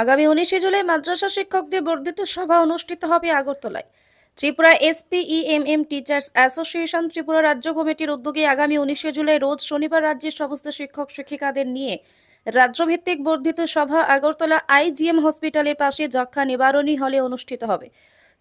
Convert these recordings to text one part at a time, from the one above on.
আগামী উনিশে জুলাই মাদ্রাসা শিক্ষকদের বর্ধিত সভা অনুষ্ঠিত হবে আগরতলায়। Tripura SPEMM teachers association Tripura রাজ্য কমিটির উদ্যোগে আগামী উনিশে জুলাই রোজ শনিবার রাজ্যের সমস্ত শিক্ষক শিক্ষিকাদের নিয়ে রাজ্যভিত্তিক বর্ধিত সভা আগরতলা আইজিএম হসপিটালের পাশে যক্ষা নিবারণী হলে অনুষ্ঠিত হবে।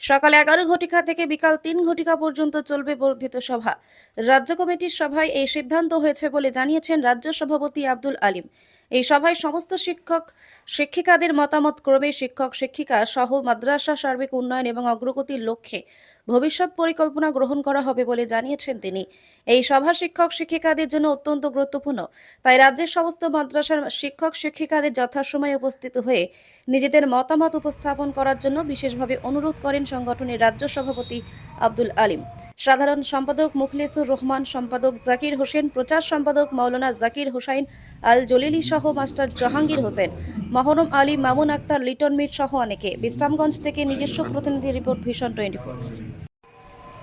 সকাল এগারো ঘটিকা থেকে বিকাল তিন ঘটিকা পর্যন্ত চলবে বর্ধিত সভা। রাজ্য কমিটির সভায় এই সিদ্ধান্ত হয়েছে বলে জানিয়েছেন রাজ্য সভাপতি আব্দুল আলিম। এই সভায় সমস্ত শিক্ষক, শিক্ষিকাদের মতামত ক্রমে শিক্ষক, শিক্ষিকা সহ মাদ্রাসা সার্বিক উন্নয়ন এবং অগ্রগতির লক্ষ্যে ভবিষ্যৎ পরিকল্পনা গ্রহণ করা হবে বলে জানিয়েছেন তিনি। এই সভা শিক্ষক, শিক্ষিকাদের জন্য অত্যন্ত গুরুত্বপূর্ণ। তাই রাজ্যের সমস্ত মাদ্রাসার শিক্ষক, শিক্ষিকাদের যথাসময়ে উপস্থিত হয়ে নিজেদের মতামত উপস্থাপন করার জন্য বিশেষভাবে অনুরোধ করেন সংগঠনের রাজ্য সভাপতি আব্দুল আলিম। সাধারণ সম্পাদক মুখলিসুর রহমান, সম্পাদক জাকির হোসেন, প্রচার সম্পাদক মাওলানা জাকির হোসাইন, আল জলিলি সহ মাস্টার জাহাঙ্গীর হোসেন, মহরম আলী, মামুন আক্তার, লিটন মির সহ অনেকে। বিশ্রামগঞ্জ থেকে নিজস্ব প্রতিনিধি রিপোর্ট ভীষণ টোয়েন্টি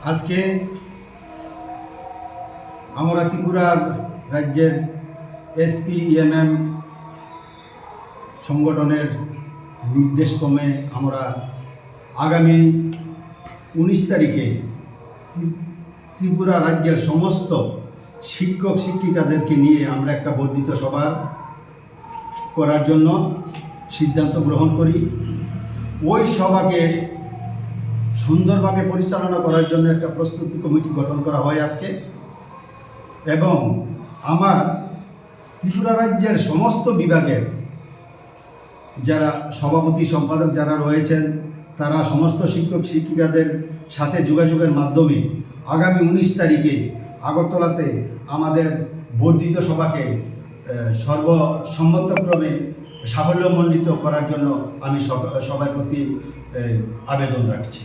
আজকে আমরা ত্রিপুরার রাজ্যের এসপিএমএম সংগঠনের নির্দেশক্রমে আমরা আগামী উনিশ তারিখে ত্রি- ত্রিপুরা রাজ্যের সমস্ত শিক্ষক, শিক্ষিকাদেরকে নিয়ে আমরা একটা বর্ধিত সভা করার জন্য সিদ্ধান্ত গ্রহণ করি। ওই সভাকে সুন্দরভাবে পরিচালনা করার জন্য একটা প্রস্তুতি কমিটি গঠন করা হয় আজকে। এবং আমার ত্রিপুরা রাজ্যের সমস্ত বিভাগের যারা সভাপতি, সম্পাদক যারা রয়েছেন তারা সমস্ত শিক্ষক শিক্ষিকাদের সাথে যোগাযোগের মাধ্যমে আগামী উনিশ তারিখে আগরতলাতে আমাদের বর্ধিত সভাকে সর্বসম্মতক্রমে সাফল্যমণ্ডিত করার জন্য আমি সব- সবার প্রতি আবেদন রাখছি।